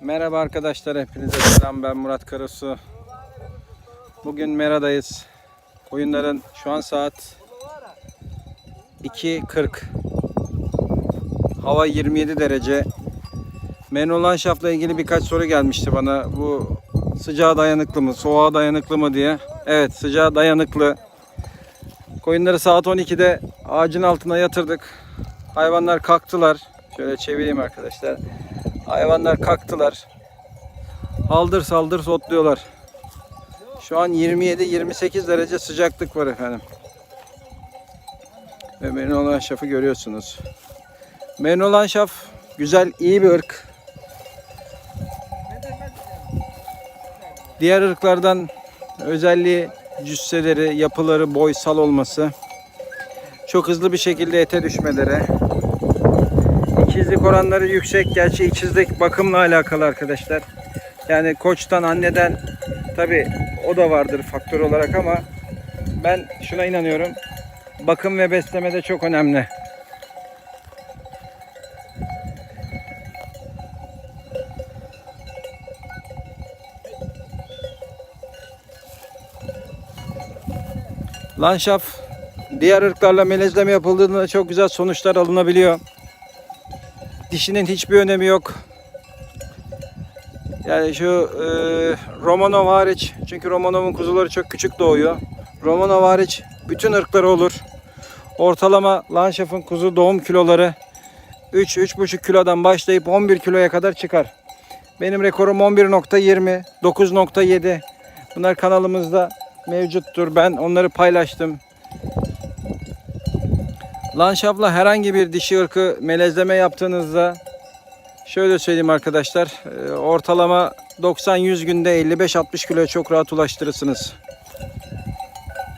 Merhaba arkadaşlar hepinize selam ben Murat Karasu. Bugün Mera'dayız. Koyunların şu an saat 2.40. Hava 27 derece. Menolan şafla ilgili birkaç soru gelmişti bana. Bu sıcağa dayanıklı mı, soğuğa dayanıklı mı diye. Evet sıcağa dayanıklı. Koyunları saat 12'de ağacın altına yatırdık. Hayvanlar kalktılar. Şöyle çevireyim arkadaşlar. Hayvanlar kalktılar. Haldır saldır otluyorlar. Şu an 27-28 derece sıcaklık var efendim. Ve Menolan şafı görüyorsunuz. Menolan şaf güzel, iyi bir ırk. Diğer ırklardan özelliği cüsseleri, yapıları boysal olması. Çok hızlı bir şekilde ete düşmeleri. İkizlik oranları yüksek. Gerçi ikizlik bakımla alakalı arkadaşlar. Yani koçtan, anneden tabi o da vardır faktör olarak ama ben şuna inanıyorum. Bakım ve besleme de çok önemli. Lanşaf diğer ırklarla melezleme yapıldığında çok güzel sonuçlar alınabiliyor. Dişinin hiçbir önemi yok. Yani şu e, Romanov hariç çünkü Romanov'un kuzuları çok küçük doğuyor. Romanov hariç bütün ırkları olur. Ortalama Lanşaf'ın kuzu doğum kiloları 3-3,5 kilodan başlayıp 11 kiloya kadar çıkar. Benim rekorum 11.20, 9.7. Bunlar kanalımızda mevcuttur. Ben onları paylaştım. Lanşafla herhangi bir dişi ırkı melezleme yaptığınızda şöyle söyleyeyim arkadaşlar. e, Ortalama 90-100 günde 55-60 kiloya çok rahat ulaştırırsınız.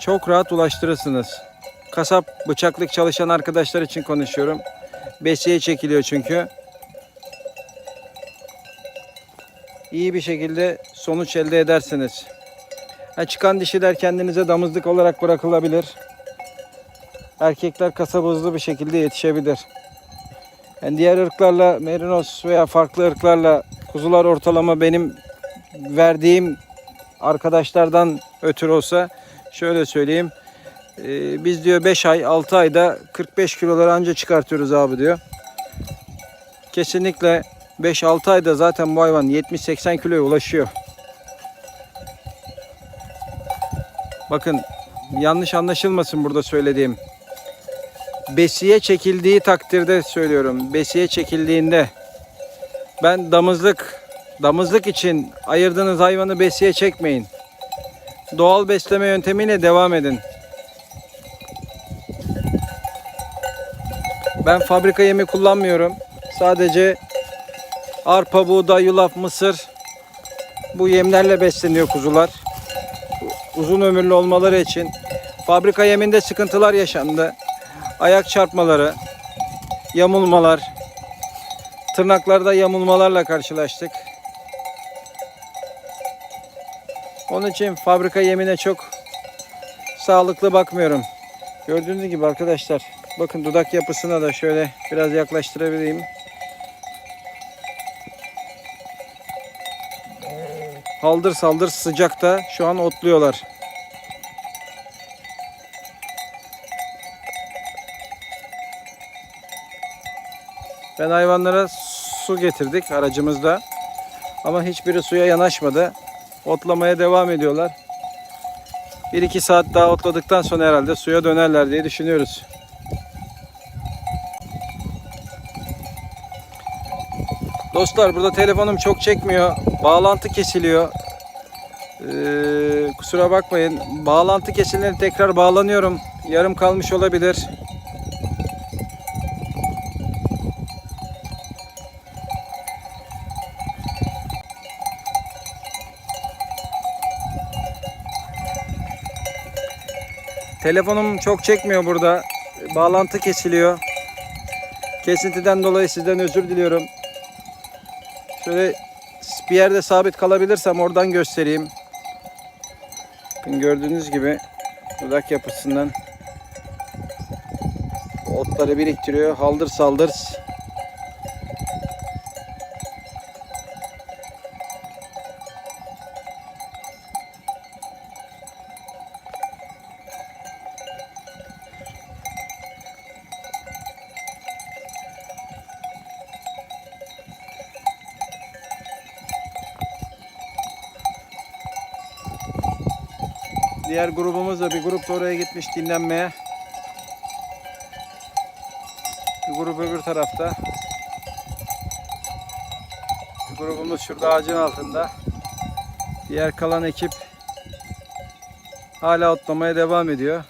Çok rahat ulaştırırsınız. Kasap bıçaklık çalışan arkadaşlar için konuşuyorum. Besiye çekiliyor çünkü. İyi bir şekilde sonuç elde edersiniz. Ha, çıkan dişiler kendinize damızlık olarak bırakılabilir. Erkekler kasaba hızlı bir şekilde yetişebilir. Yani diğer ırklarla merinos veya farklı ırklarla kuzular ortalama benim verdiğim arkadaşlardan ötürü olsa şöyle söyleyeyim. Ee, biz diyor 5 ay 6 ayda 45 kiloları anca çıkartıyoruz abi diyor. Kesinlikle 5-6 ayda zaten bu hayvan 70-80 kiloya ulaşıyor. Bakın yanlış anlaşılmasın burada söylediğim. Besiye çekildiği takdirde söylüyorum. Besiye çekildiğinde ben damızlık damızlık için ayırdığınız hayvanı besiye çekmeyin. Doğal besleme yöntemiyle devam edin. Ben fabrika yemi kullanmıyorum. Sadece arpa, buğday, yulaf, mısır bu yemlerle besleniyor kuzular uzun ömürlü olmaları için fabrika yeminde sıkıntılar yaşandı. Ayak çarpmaları, yamulmalar, tırnaklarda yamulmalarla karşılaştık. Onun için fabrika yemine çok sağlıklı bakmıyorum. Gördüğünüz gibi arkadaşlar bakın dudak yapısına da şöyle biraz yaklaştırabileyim. Haldır saldır sıcakta şu an otluyorlar. Ben hayvanlara su getirdik aracımızda. Ama hiçbiri suya yanaşmadı. Otlamaya devam ediyorlar. 1-2 saat daha otladıktan sonra herhalde suya dönerler diye düşünüyoruz. Dostlar burada telefonum çok çekmiyor. Bağlantı kesiliyor. Ee, kusura bakmayın. Bağlantı kesildiğinde tekrar bağlanıyorum. Yarım kalmış olabilir. Telefonum çok çekmiyor burada. Bağlantı kesiliyor. Kesintiden dolayı sizden özür diliyorum. Şöyle bir yerde sabit kalabilirsem oradan göstereyim. Bakın gördüğünüz gibi dudak yapısından otları biriktiriyor. Haldır saldır Diğer grubumuz da bir grup da oraya gitmiş dinlenmeye. Bir grup öbür tarafta. Bir grubumuz şurada ağacın altında. Diğer kalan ekip hala otlamaya devam ediyor.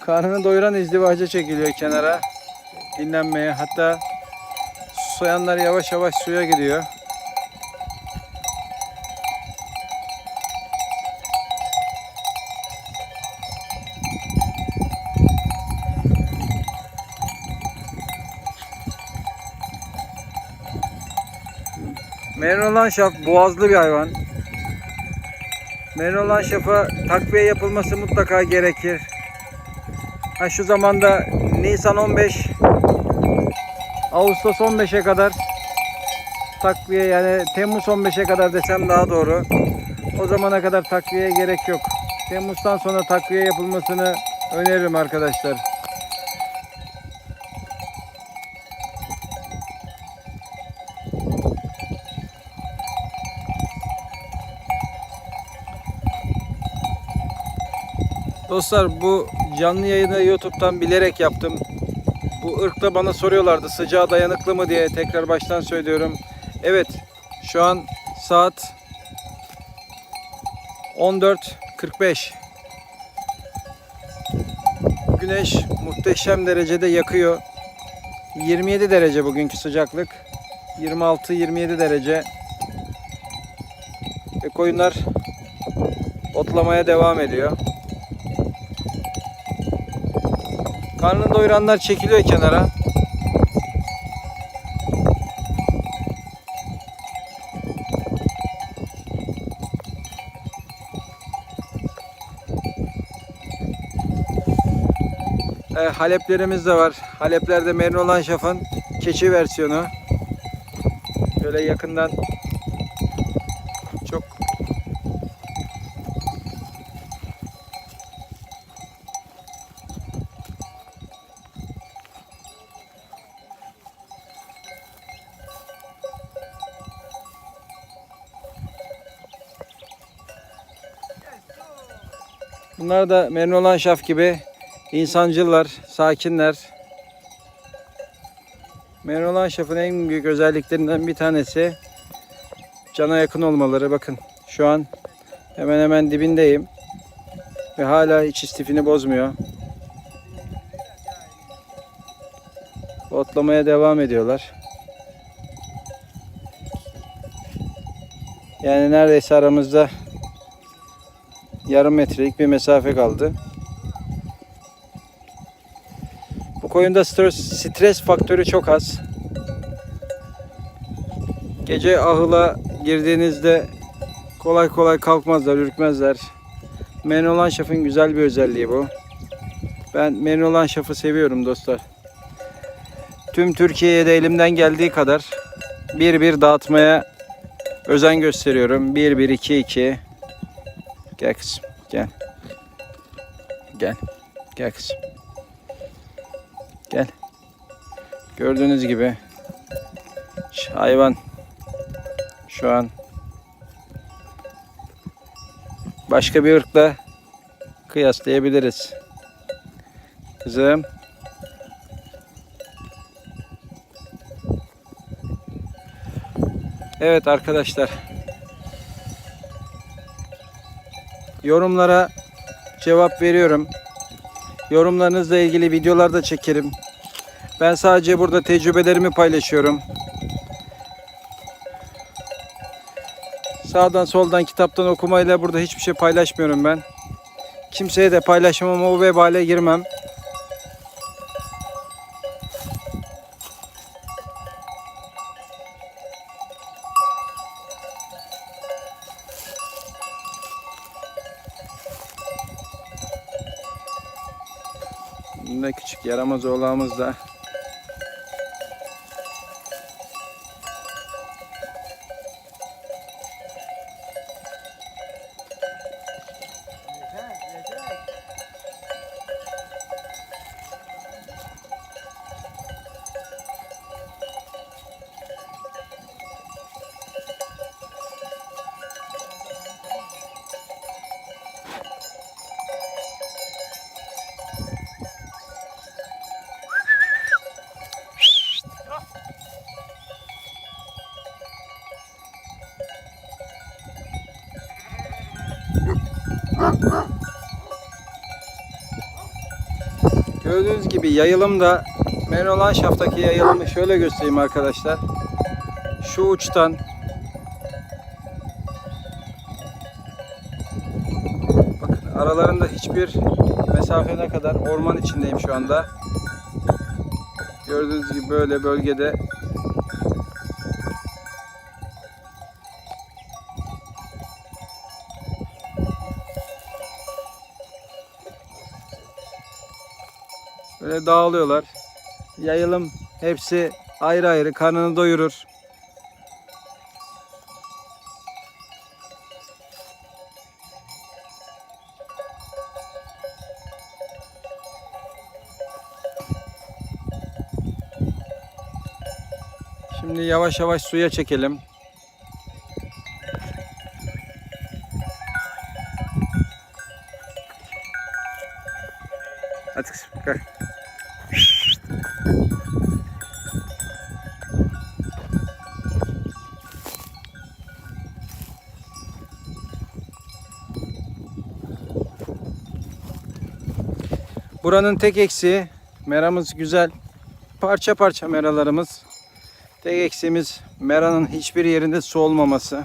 Karnını doyuran izdivaca çekiliyor kenara. Dinlenmeye. Hatta soyanlar yavaş yavaş suya gidiyor. Şaf boğazlı bir hayvan. Şafa takviye yapılması mutlaka gerekir. Ha şu zamanda Nisan 15 Ağustos 15'e kadar takviye yani Temmuz 15'e kadar desem daha doğru. O zamana kadar takviye gerek yok. Temmuz'dan sonra takviye yapılmasını öneririm arkadaşlar. Dostlar bu canlı yayını YouTube'dan bilerek yaptım. Bu ırkta bana soruyorlardı sıcağa dayanıklı mı diye tekrar baştan söylüyorum. Evet şu an saat 14.45. Güneş muhteşem derecede yakıyor. 27 derece bugünkü sıcaklık. 26-27 derece. Ve koyunlar otlamaya devam ediyor. Karnını doyuranlar çekiliyor kenara. E, Haleplerimiz de var. Haleplerde Mernolan Şaf'ın keçi versiyonu. Böyle yakından Bunlar da Mernolan Şaf gibi insancıllar, sakinler. Mernolan Şaf'ın en büyük özelliklerinden bir tanesi cana yakın olmaları. Bakın şu an hemen hemen dibindeyim. Ve hala hiç istifini bozmuyor. Otlamaya devam ediyorlar. Yani neredeyse aramızda yarım metrelik bir mesafe kaldı. Bu koyunda stres, stres faktörü çok az. Gece ahıla girdiğinizde kolay kolay kalkmazlar, ürkmezler. Menolan şafın güzel bir özelliği bu. Ben Menolan şafı seviyorum dostlar. Tüm Türkiye'ye de elimden geldiği kadar bir bir dağıtmaya özen gösteriyorum. 1 1 2 2 Gel kızım. Gel. Gel. Gel kızım. Gel. Gördüğünüz gibi hayvan şu an başka bir ırkla kıyaslayabiliriz. Kızım. Evet arkadaşlar. Yorumlara cevap veriyorum. Yorumlarınızla ilgili videolar da çekerim. Ben sadece burada tecrübelerimi paylaşıyorum. Sağdan soldan kitaptan okumayla burada hiçbir şey paylaşmıyorum ben. Kimseye de paylaşmam o vebale girmem. Ne küçük yaramaz oğlağımız da. Gördüğünüz gibi yayılım da Menolan şaftaki yayılımı şöyle göstereyim arkadaşlar. Şu uçtan bakın aralarında hiçbir mesafene kadar orman içindeyim şu anda. Gördüğünüz gibi böyle bölgede dağılıyorlar. Yayılım hepsi ayrı ayrı karnını doyurur. Şimdi yavaş yavaş suya çekelim. Buranın tek eksiği meramız güzel. Parça parça meralarımız. Tek eksiğimiz meranın hiçbir yerinde su olmaması.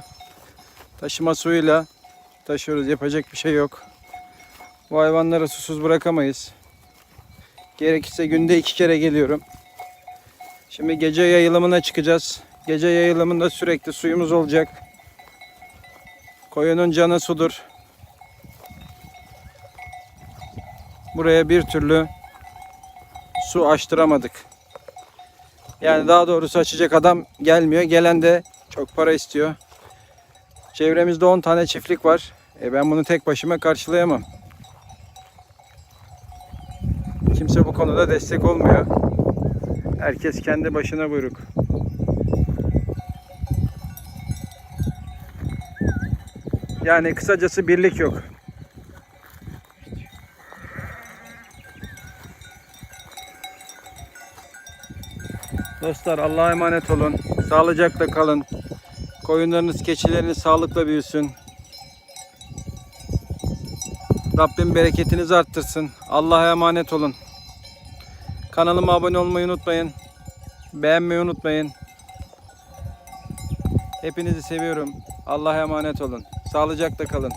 Taşıma suyuyla taşıyoruz. Yapacak bir şey yok. Bu hayvanları susuz bırakamayız. Gerekirse günde iki kere geliyorum. Şimdi gece yayılımına çıkacağız. Gece yayılımında sürekli suyumuz olacak. Koyunun canı sudur. Buraya bir türlü su açtıramadık. Yani daha doğrusu açacak adam gelmiyor. Gelen de çok para istiyor. Çevremizde 10 tane çiftlik var. E ben bunu tek başıma karşılayamam. Kimse bu konuda destek olmuyor. Herkes kendi başına buyruk. Yani kısacası birlik yok. Dostlar Allah'a emanet olun. Sağlıcakla kalın. Koyunlarınız, keçileriniz sağlıkla büyüsün. Rabbim bereketinizi arttırsın. Allah'a emanet olun. Kanalıma abone olmayı unutmayın. Beğenmeyi unutmayın. Hepinizi seviyorum. Allah'a emanet olun. Sağlıcakla kalın.